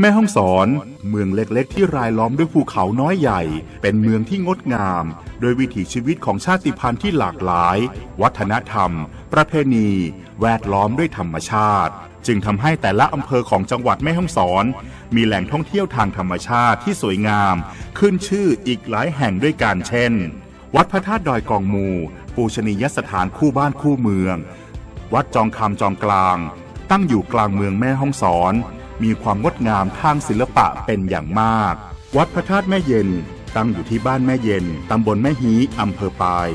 แม่ห้องสอนเมืองเล็กๆ ที่รายล้อมด้วยภูเขาน้อยใหญ่ เป็นเมืองที่งดงาม โดยวิถีชีวิตของชาติพันธุ์ที่หลากหลาย วัฒนธรรม ประเพณี แวดล้อมด้วยธรรมชาติ จึงทำให้แต่ละอำเภอของจังหวัดแม่ฮ่องสอน มีแหล่งท่องเที่ยวทางธรรมชาติที่สวยงาม ขึ้นชื่ออีกหลายแห่งด้วยกันเช่น วัดพระธาตุดอยกองมู ปูชนียสถานคู่บ้านคู่เมือง วัดจองคำจองกลาง ตั้งอยู่กลางเมืองแม่ฮ่องสอน มีความงดงามทางศิลปะเป็นอย่างมาก วัดพระธาตุแม่เย็นตั้งอยู่ที่บ้านแม่เย็น ตำบลแม่ฮีอำเภอปาย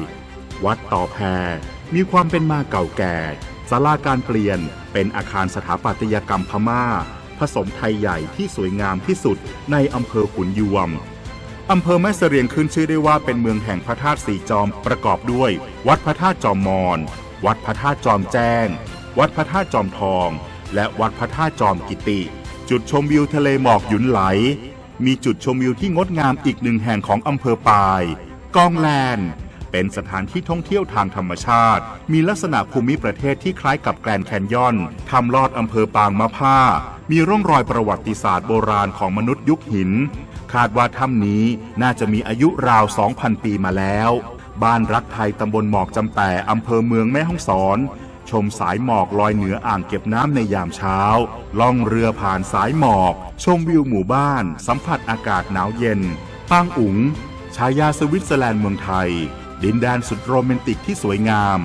วัดต่อแพมีความเป็นมาเก่าแก่ศาลาการเปลี่ยน เป็นอาคารสถาปัตยกรรมพม่า ผสมไทยใหญ่ที่สวยงามที่สุดในอำเภอขุนยวมอำเภอแม่เสรียงขึ้นชื่อได้ว่าเป็นเมืองแห่งพระธาตุสีจอมประกอบด้วย วัดพระธาตุจอมมอน วัดพระธาตุจอมแจ้ง วัดพระธาตุจอมทอง และวัดพระธาตุจอมกิติ จุดชมวิวทะเลหมอกหยุนไหล มีจุดชมวิวที่งดงามอีกหนึ่งแห่งของอำเภอปายกองแลนเป็นสถานที่ท่องเที่ยวทางธรรมชาติ มีลักษณะภูมิประเทศที่คล้ายกับแกรนแคนยอนทำลอดอำเภอปางมะผ้า มีร่องรอยประวัติศาสตร์โบราณของมนุษย์ยุคหิน คาดว่าถ้ำนี้น่าจะมีอายุราว 2,000 ปีมาแล้ว บ้านรักไทยตำบลหมอกจำแต่อำเภอเมืองแม่ฮ่องสอน ชมสายหมอกลอยเหนืออ่างเก็บน้ำในยามเช้า ล่องเรือผ่านสายหมอก ชมวิวหมู่บ้าน สัมผัสอากาศหนาวเย็นปางอุ๋งชายาสวิตเซอร์แลนด์เมืองไทย ดินแดนสุดโรแมนติกที่สวยงาม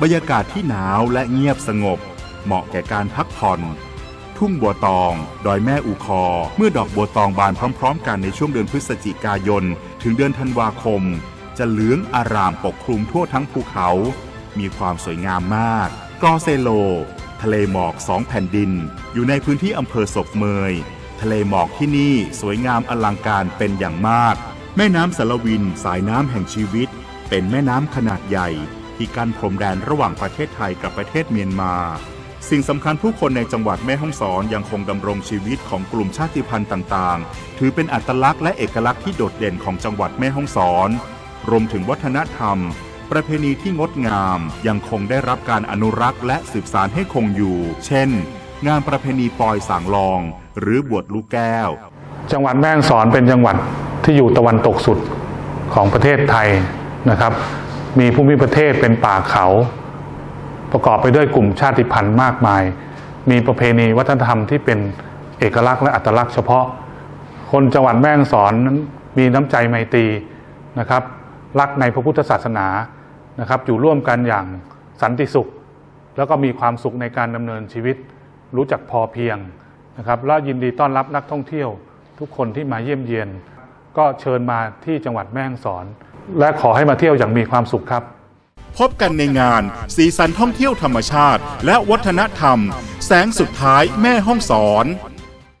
บรรยากาศที่หนาวและเงียบสงบ เหมาะแก่การพักผ่อนทุ่งบัวตอง ดอยแม่อูคอ เมื่อดอกบัวตองบานพร้อม ๆ กันในช่วงเดือนพฤศจิกายน ถึงเดือนธันวาคม จะเหลืองอารามปกคลุมทั่วทั้งภูเขา มีความสวยงามมาก กอเซโล ทะเลหมอกสองแผ่นดิน อยู่ในพื้นที่อำเภอศพเมย ทะเลหมอกที่นี่สวยงามอลังการเป็นอย่างมาก แม่น้ำสารวินสายน้ำแห่งชีวิต เป็นแม่น้ำขนาดใหญ่ ที่กั้นพรมแดนระหว่างประเทศไทยกับประเทศเมียนมา สิ่งสำคัญผู้คนในจังหวัดแม่ฮ่องสอนยังคงดำรงชีวิตของกลุ่มชาติพันธุ์ต่างๆ ถือเป็นอัตลักษณ์และเอกลักษณ์ที่โดดเด่นของจังหวัดแม่ฮ่องสอน รวมถึงวัฒนธรรม ประเพณีที่งดงามยังคงได้รับการอนุรักษ์และสืบสานให้คงอยู่ เช่น งานประเพณีปอยสางลอง หรือบวชลูกแก้ว จังหวัดแม่ฮ่องสอนเป็นจังหวัดที่อยู่ตะวันตกสุดของประเทศไทยนะครับ มีภูมิประเทศเป็นป่าเขา ประกอบไปด้วยกลุ่มชาติพันธุ์มากมาย มีประเพณีวัฒนธรรมที่เป็นเอกลักษณ์และอัตลักษณ์เฉพาะ คนจังหวัดแม่ฮ่องสอนนั้นมีน้ำใจไมตรีนะครับ รักในพระพุทธศาสนา นะครับอยู่ร่วมกันอย่างสันติสุข แล้วก็มีความสุขในการดำเนินชีวิต รู้จักพอเพียงนะครับและยินดีต้อนรับนักท่องเที่ยว ทุกคนที่มาเยี่ยมเยียน ก็เชิญมาที่จังหวัดแม่ฮ่องสอน และขอให้มาเที่ยวอย่างมีความสุขครับ พบกันในงาน สีสันท่องเที่ยวธรรมชาติ และวัฒนธรรม แสงสุดท้ายแม่ห้องสอน